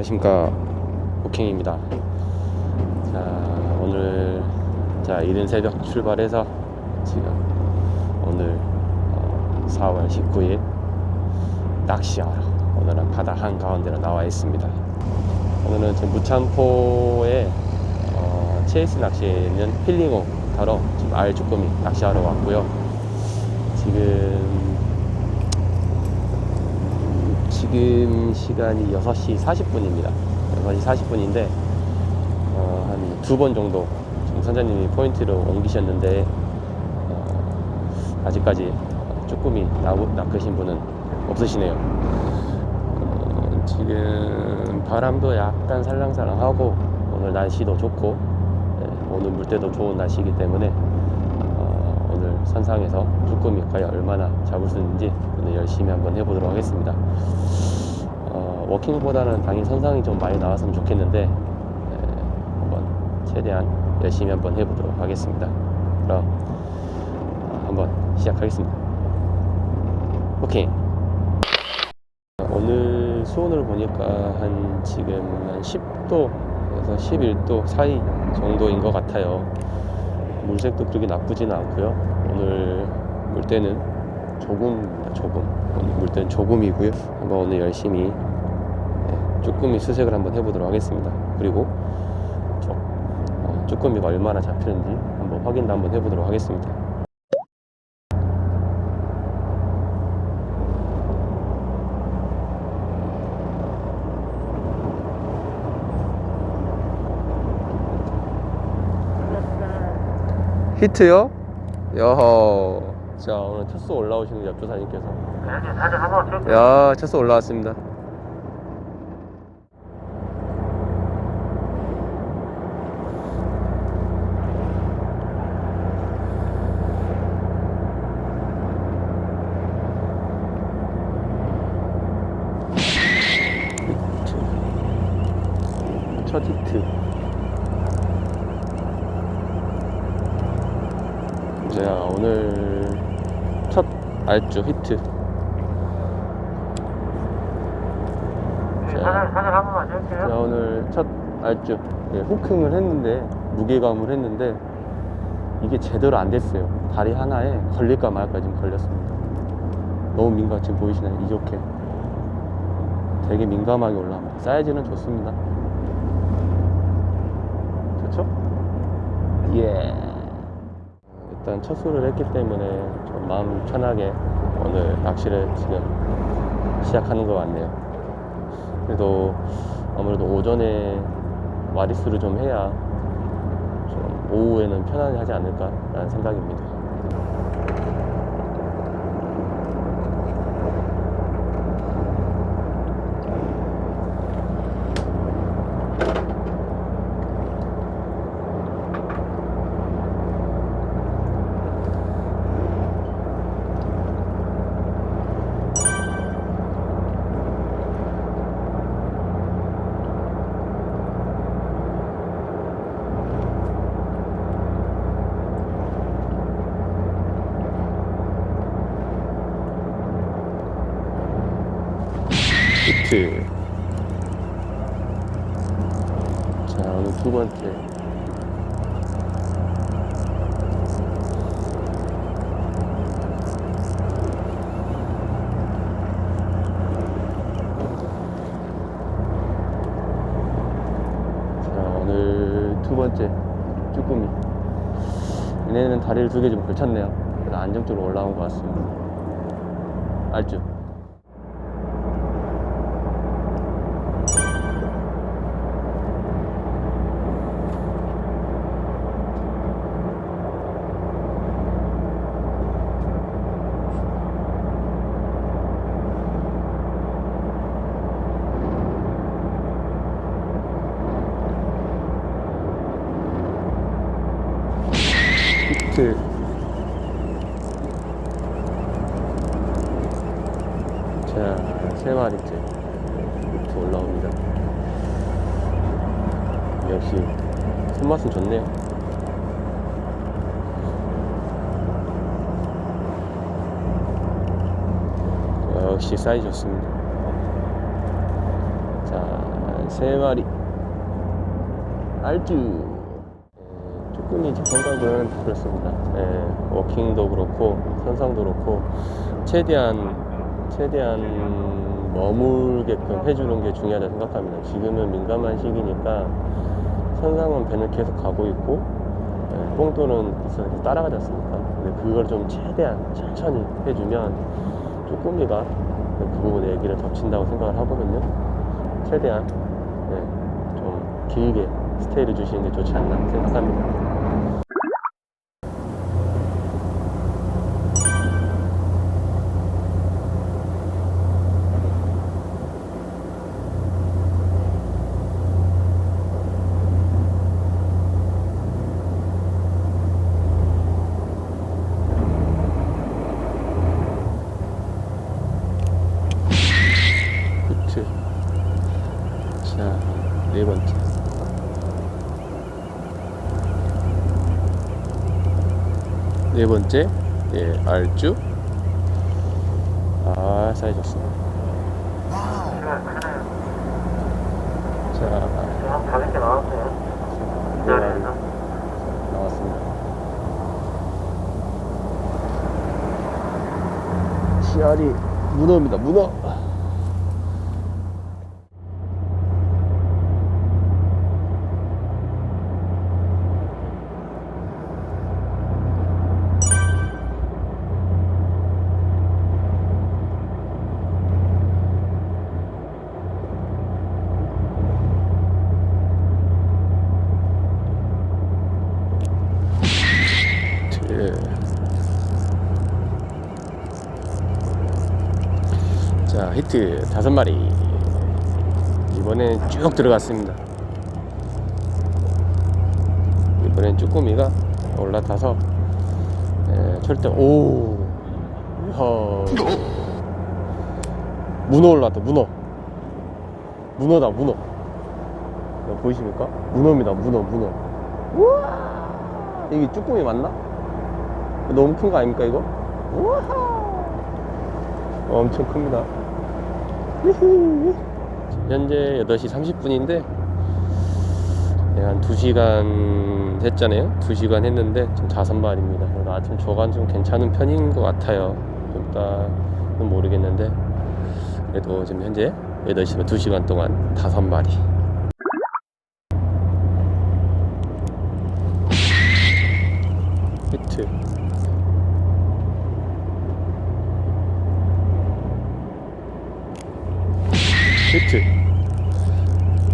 안녕하십니까. 호킹입니다. 자 오늘 자 이른 새벽 출발해서 지금 오늘 어, 4월 19일 낚시하러 오늘은 바다 한가운데로 나와 있습니다. 오늘은 지금 무창포에 어, 체이스 낚시에 있는 필링호 타러 지금 알 쭈꾸미 낚시하러 왔고요. 지금 지금 시간이 6시 40분입니다. 6시 40분인데, 어, 한 두 번 정도 지금 선장님이 포인트로 옮기셨는데, 어, 아직까지 쭈꾸미 낚, 낚으신 분은 없으시네요. 어, 지금 바람도 약간 살랑살랑하고, 오늘 날씨도 좋고, 예, 오늘 물때도 좋은 날씨이기 때문에, 어, 오늘 선상에서 쭈꾸미 과연 얼마나 잡을 수 있는지 오늘 열심히 한번 해보도록 하겠습니다. 어, 워킹보다는 당연히 선상이 좀 많이 나왔으면 좋겠는데 에, 한번 최대한 열심히 한번 해보도록 하겠습니다. 그럼 어, 한번 시작하겠습니다. 오케이. 오늘 수온을 보니까 한 지금 한 10도에서 11도 사이 정도인 것 같아요. 물색도 그렇게 나쁘지는 않고요. 오늘 물때는 조금입니다. 조금. 오늘 물때는 조금이고요. 한번 오늘 열심히 네, 쭈꾸미 수색을 한번 해보도록 하겠습니다. 그리고 저, 어, 쭈꾸미가 얼마나 잡히는지 한번 확인도 한번 해보도록 하겠습니다. 히트요? 여허. 자, 오늘 첫수 올라오시는 옆조사님께서. 여기 사진 한번 찍을게요. 야, 첫수 올라왔습니다. 첫 히트. 자, 오늘 첫 알주 히트. 사진, 사진 한 번만 찍을게요. 자 오늘 첫 알주 예, 후킹을 했는데 무게감을 했는데 이게 제대로 안 됐어요. 다리 하나에 걸릴까 말까 지금 걸렸습니다. 너무 민감 지금 보이시나요? 이렇게. 되게 민감하게 올라옵니다. 사이즈는 좋습니다. 좋죠? 예 일단 첫 수를 했기 때문에 좀 마음 편하게 오늘 낚시를 지금 시작하는 것 같네요 그래도 아무래도 오전에 마리수를 좀 해야 좀 오후에는 편안히 하지 않을까라는 생각입니다. 히트. 자, 오늘 두 번째. 쭈꾸미. 얘네는 다리를 두 개 좀 걸쳤네요. 그래서 안정적으로 올라온 것 같습니다. 알죠? 히트 자, 세 마리째 이렇게 올라옵니다. 역시 손맛은 좋네요. 역시 사이즈 좋습니다. 자, 세 마리 알쭈 예, 쭈꾸미 제 생각은 그렇습니다. 예, 워킹도 그렇고 선상도 그렇고 최대한 최대한 머물게끔 해주는 게 중요하다고 생각합니다. 지금은 민감한 시기니까 선상은 배는 계속 가고 있고 예, 뽕돌은 계속 따라가지 않습니까? 근데 그걸 좀 최대한 천천히 해주면 쭈꾸미가 그 부분에 얘기를 덮친다고 생각을 하거든요. 최대한 예, 좀 길게 스테이를 주시는 게 좋지 않나 생각합니다. 히트. 자, 네 번째. 네 번째, 예, 알쭈. 아, 사이 좋습니다. 시간 크네요. 자, 한 다섯 개 나왔어요. 이 네. 나왔습니다. 문어입니다, 문어. 예. 자 히트 다섯 마리 이번엔 쭉 들어갔습니다 이번엔 쭈꾸미가 올라타서 예, 철대 오 이야. 문어 올라왔다 문어 문어다 문어 보이십니까? 문어입니다 문어 문어 우와 이게 쭈꾸미 맞나? 너무 큰 거 아닙니까 이거? 우와 엄청 큽니다. 현재 8시 30분인데 한 2시간 했잖아요. 2시간 했는데 지금 5마리입니다. 그래서 아침 조간 좀 괜찮은 편인 것 같아요. 좀 이따는 모르겠는데 그래도 지금 현재 8시면 2시간 동안 5마리 히트 히트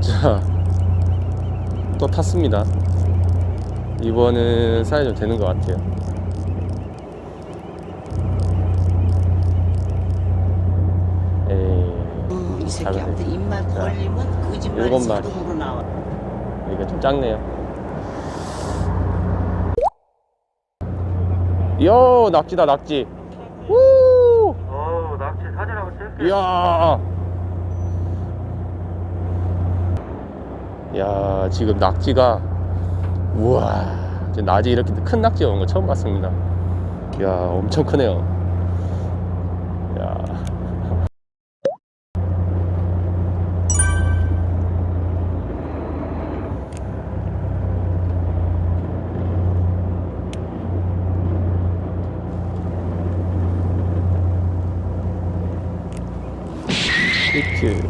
자 또 탔습니다 이번은 사이 좀 되는 것 같아요 에이 이 새끼한테. 입만 자, 벌리면 거짓말이. 자동으로 나와. 이거 좀 작네요 요 낙지다 낙지 우 오, 낙지 사진 한번 찍을게요. 이야. 야, 지금 낙지가 우와. 낮에 이렇게 큰 낙지가 온거 처음 봤습니다. 이야, 엄청 크네요. 야. 히트.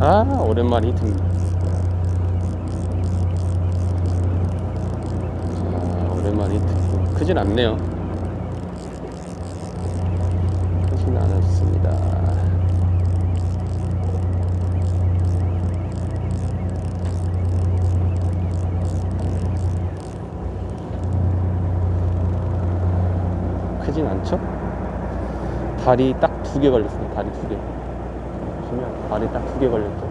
아, 오랜만에 히트입니다. 자, 오랜만에 크진 않네요. 크진 않았습니다. 크진 않죠? 다리 딱 두 개 걸렸습니다. 다리 두 개. 보시면 다리 딱 두 개 걸렸죠.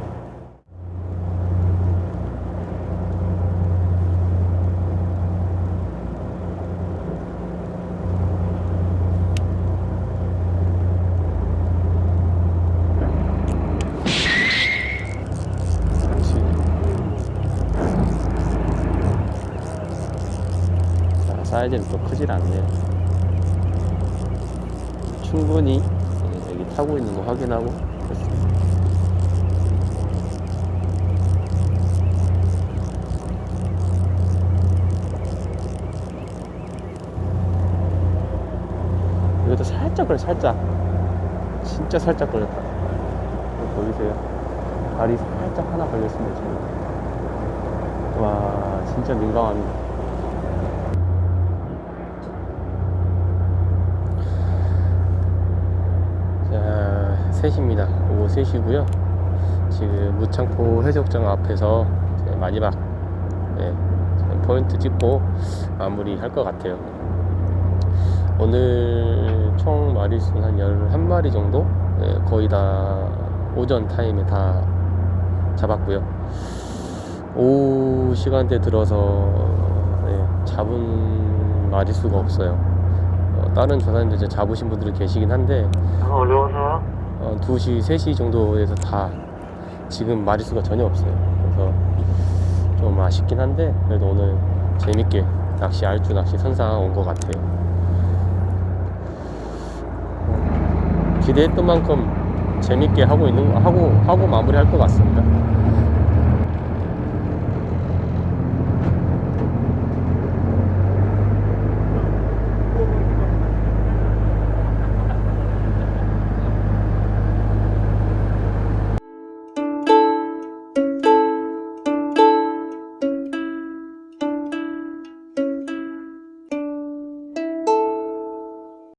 사이즈는 또 크질 않네요. 충분히 여기 타고 있는 거 확인하고 그렇습니다. 이것도 살짝 그래 살짝. 진짜 살짝 걸렸다. 보이세요? 발이 살짝 하나 걸렸습니다 지금. 와 진짜 민감합니다. 3시입니다. 오후 3시고요. 지금 무창포 해수욕장 앞에서 마지막 네, 포인트 찍고 마무리 할 것 같아요. 오늘 총 마리수는 한 11마리 정도? 네, 거의 다 오전 타임에 다 잡았고요. 오후 시간대 들어서 네, 잡은 마리수가 없어요. 어, 다른 조사님들 이제 잡으신 분들이 계시긴 한데 올려오세요. 어, 2시, 3시 정도에서 다 지금 마리수가 전혀 없어요. 그래서 좀 아쉽긴 한데 그래도 오늘 재밌게 낚시 알주 낚시 선상 온 것 같아요. 어, 기대했던 만큼 재밌게 하고 있는 하고 하고 마무리할 것 같습니다.